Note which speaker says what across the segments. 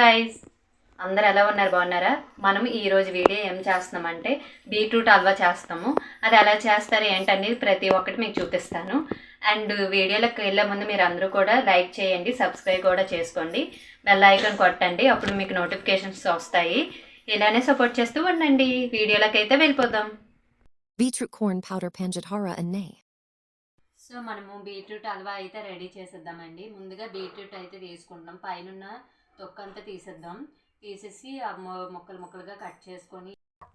Speaker 1: Guys అందరు ఎలా ఉన్నారు? బాగున్నారా? మనం ఈరోజు వీడియో ఏం చేస్తున్నామంటే బీట్రూట్ హల్వా చేస్తాము. అది ఎలా చేస్తారు ఏంటనేది ప్రతి ఒక్కటి మీకు చూపిస్తాను. అండ్ వీడియోలోకి వెళ్ళే ముందు మీరు అందరూ కూడా లైక్ చేయండి సబ్స్క్రైబ్ కూడా చేసుకోండి. బెల్ ఐకాన్ కొట్టండి అప్పుడు మీకు నోటిఫికేషన్స్ వస్తాయి. ఇలానే సపోర్ట్ చేస్తూ ఉండండి. వీడియోలోకి అయితే వెళ్ళిపోదాం.
Speaker 2: powder panjatara and nay.
Speaker 1: So మనము బీట్రూట్ హల్వా అయితే రెడీ చేసేద్దామండి. ముందుగా బీట్రూట్ అయితే తీసుకుంటాం పైన తొక్కంతా తీసేద్దాం. తీసేసి ఆ మొ- ముక్కలు ముక్కలుగా కట్ చేసుకొని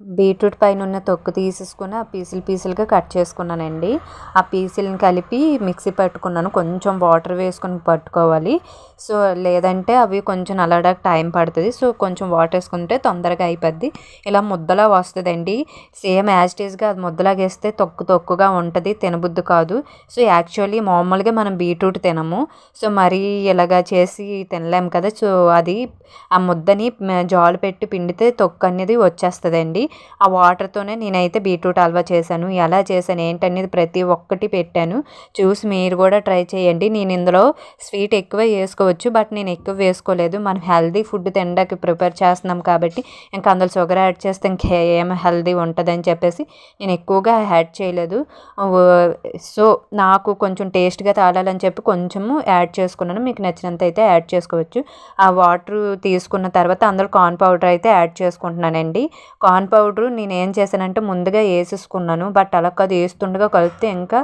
Speaker 3: బీట్రూట్ పైన ఉన్న తొక్కు తీసేసుకుని ఆ పీసులు పీసులుగా కట్ చేసుకున్నానండి. ఆ పీసులను కలిపి మిక్సీ పట్టుకున్నాను. కొంచెం వాటర్ వేసుకొని పట్టుకోవాలి. సో లేదంటే అవి కొంచెం నల్లడానికి టైం పడుతుంది. సో కొంచెం వాటర్ వేసుకుంటే తొందరగా అయిపోద్ది. ఇలా ముద్దలా వస్తుందండి. సేమ్ యాజ్ టీజ్గా అది ముద్దలాగా వేస్తే తొక్కు తొక్కుగా ఉంటుంది. తినబుద్ధి కాదు. సో యాక్చువల్లీ మామూలుగా మనం బీట్రూట్ తినము. సో మరీ ఇలాగా చేసి తినలేము కదా. సో అది ఆ ముద్దని జాలు పెట్టి పిండితే తొక్కు అనేది వచ్చేస్తుందండి. ఆ వాటర్తోనే నేనైతే బీట్రూట్ హల్వా చేశాను. ఎలా చేశాను ఏంటనేది ప్రతి ఒక్కటి పెట్టాను. చూసి మీరు కూడా ట్రై చేయండి. నేను ఇందులో స్వీట్ ఎక్కువ వేసుకోవచ్చు బట్ నేను ఎక్కువ వేసుకోలేదు. మనం హెల్దీ ఫుడ్ తినడానికి ప్రిపేర్ చేస్తున్నాం కాబట్టి ఇంకా అందులో షుగర్ యాడ్ చేస్తే ఇంకేం హెల్దీ ఉంటుందని చెప్పేసి నేను ఎక్కువగా యాడ్ చేయలేదు. సో నాకు కొంచెం టేస్ట్గా తాగాలని చెప్పి కొంచెము యాడ్ చేసుకున్నాను. మీకు నచ్చినంత అయితే యాడ్ చేసుకోవచ్చు. ఆ వాటర్ తీసుకున్న తర్వాత అందులో కార్న్ పౌడర్ అయితే యాడ్ చేసుకుంటున్నానండి. కార్న్ పౌడర్ నేను ఏం చేశానంటే ముందుగా వేసేసుకున్నాను. బట్ అలా కాదు వేస్తుండగా కలిపితే ఇంకా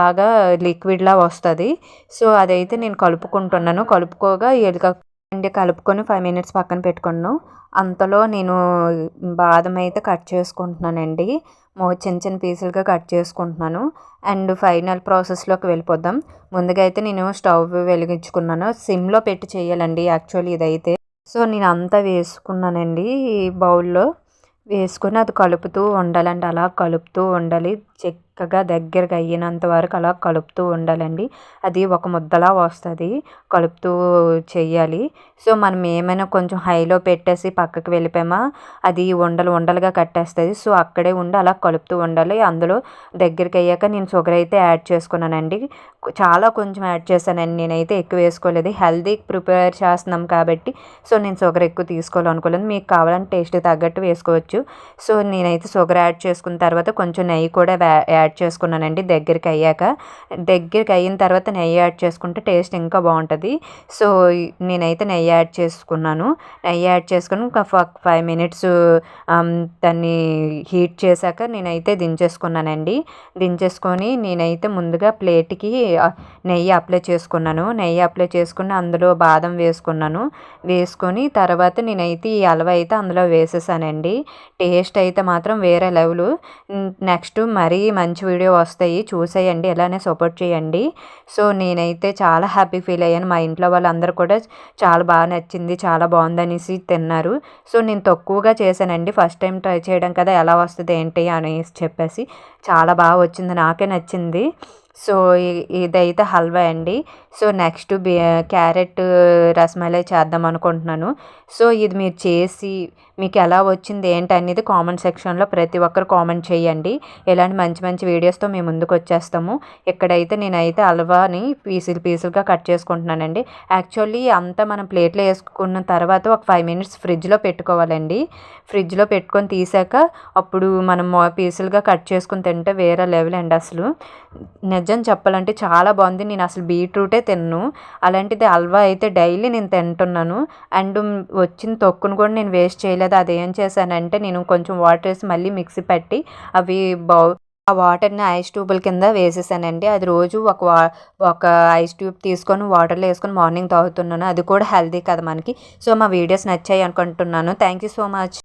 Speaker 3: బాగా లిక్విడ్లా వస్తుంది. సో అదైతే నేను కలుపుకుంటున్నాను. కలుపుకోగా ఎలుక కలుపుకొని ఫైవ్ మినిట్స్ పక్కన పెట్టుకున్నాను. అంతలో నేను బాదం అయితే కట్ చేసుకుంటున్నానండి. చిన్న చిన్న పీసులుగా కట్ చేసుకుంటున్నాను. అండ్ ఫైనల్ ప్రాసెస్లోకి వెళ్ళిపోద్దాం ముందుగా అయితే నేను స్టవ్ వెలిగించుకున్నాను. సిమ్లో పెట్టి చేయాలండి యాక్చువల్లీ ఇదైతే. సో నేను అంతా వేసుకున్నానండి ఈ బౌల్లో. వేసుకొని అది కలుపుతూ ఉండాలండి. అలా కలుపుతూ ఉండాలి. చక్కగా దగ్గరగా అయ్యినంత వరకు అలా కలుపుతూ ఉండాలండి. అది ఒక ముద్దలా వస్తుంది. కలుపుతూ చేయాలి సో మనం ఏమైనా కొంచెం హైలో పెట్టేసి పక్కకి వెళ్ళిపోయామా అది ఉండలు ఉండలుగా కట్టేస్తుంది. సో అక్కడే ఉండి అలా కలుపుతూ ఉండాలి. అందులో దగ్గరికి అయ్యాక నేను షుగర్ అయితే యాడ్ చేసుకున్నానండి. చాలా కొంచెం యాడ్ చేశానండి. నేనైతే ఎక్కువ వేసుకోలేదు. హెల్దీ ప్రిపేర్ చేస్తున్నాం కాబట్టి. సో నేను షుగర్ ఎక్కువ తీసుకోవాలనుకోలేదు. మీకు కావాలంటే టేస్ట్ తగ్గట్టు వేసుకోవచ్చు. సో నేనైతే షుగర్ యాడ్ చేసుకున్న తర్వాత కొంచెం నెయ్యి కూడా యాడ్ చేసుకున్నానండి దగ్గరికి అయ్యాక. దగ్గరికి అయిన తర్వాత నెయ్యి యాడ్ చేసుకుంటే టేస్ట్ ఇంకా బాగుంటుంది. సో నేనైతే నెయ్యి యాడ్ చేసుకున్నాను. నెయ్యి యాడ్ చేసుకుని ఒక ఫైవ్ మినిట్స్ దాన్ని హీట్ చేశాక నేనైతే దించేసుకున్నానండి. దించేసుకొని నేనైతే ముందుగా ప్లేట్కి నెయ్యి అప్లై చేసుకున్నాను. నెయ్యి అప్లై చేసుకుని అందులో బాదం వేసుకున్నాను. వేసుకొని తర్వాత నేనైతే ఈ హల్వా అయితే అందులో వేసేసానండి. టేస్ట్ అయితే మాత్రం వేరే లెవెల్. నెక్స్ట్ మరీ మంచి వీడియో వస్తాయి చూసేయండి ఇలానే సపోర్ట్ చేయండి. సో నేనైతే చాలా హ్యాపీ ఫీల్ అయ్యాను. మా ఇంట్లో వాళ్ళందరూ కూడా చాలా బాగా నచ్చింది చాలా బాగుందనేసి తిన్నారు. సో నేను తక్కువగా చేశానండి. ఫస్ట్ టైం ట్రై చేయడం కదా ఎలా వస్తుంది ఏంటి అనేసి చెప్పేసి చాలా బాగా వచ్చింది నాకే నచ్చింది. సో ఇదైతే హల్వా అండి. సో నెక్స్ట్ బి క్యారెట్ రసమలై చేద్దాం అనుకుంటున్నాను. సో ఇది మీరు చేసి మీకు ఎలా వచ్చింది ఏంటి అనేది కామెంట్ సెక్షన్లో ప్రతి ఒక్కరు కామెంట్ చేయండి. ఇలాంటి మంచి మంచి వీడియోస్తో మేము ముందుకు వచ్చేస్తాము. ఇక్కడైతే నేనైతే హల్వాని పీసులు పీసులుగా కట్ చేసుకుంటున్నానండి. యాక్చువల్లీ అంతా మనం ప్లేట్లో వేసుకున్న తర్వాత ఒక ఫైవ్ మినిట్స్ ఫ్రిడ్జ్లో పెట్టుకోవాలండి. ఫ్రిడ్జ్లో పెట్టుకొని తీసాక అప్పుడు మనం పీసులుగా కట్ చేసుకుని తింటే వేరే లెవెల్ అండి అసలు. నిజ నిజం చెప్పాలంటే చాలా బాగుంది. నేను అసలు బీట్రూటే తిన్ను. అలాంటిది హల్వా అయితే డైలీ నేను తింటున్నాను. అండ్ వచ్చిన తొక్కును కూడా నేను వేస్ట్ చేయలేదు. అది ఏం చేశానంటే నేను కొంచెం వాటర్ వేసి మళ్ళీ మిక్సీ పెట్టి అవి బౌ ఆ వాటర్ని ఐస్ ట్యూబుల కింద వేసేసానండి. అది రోజు ఒక వా ఒక ఐస్ ట్యూబ్ తీసుకొని వాటర్లో వేసుకొని మార్నింగ్ తాగుతున్నాను. అది కూడా హెల్దీ కదా మనకి. సో మా వీడియోస్ నచ్చాయి అనుకుంటున్నాను. Thank you so much.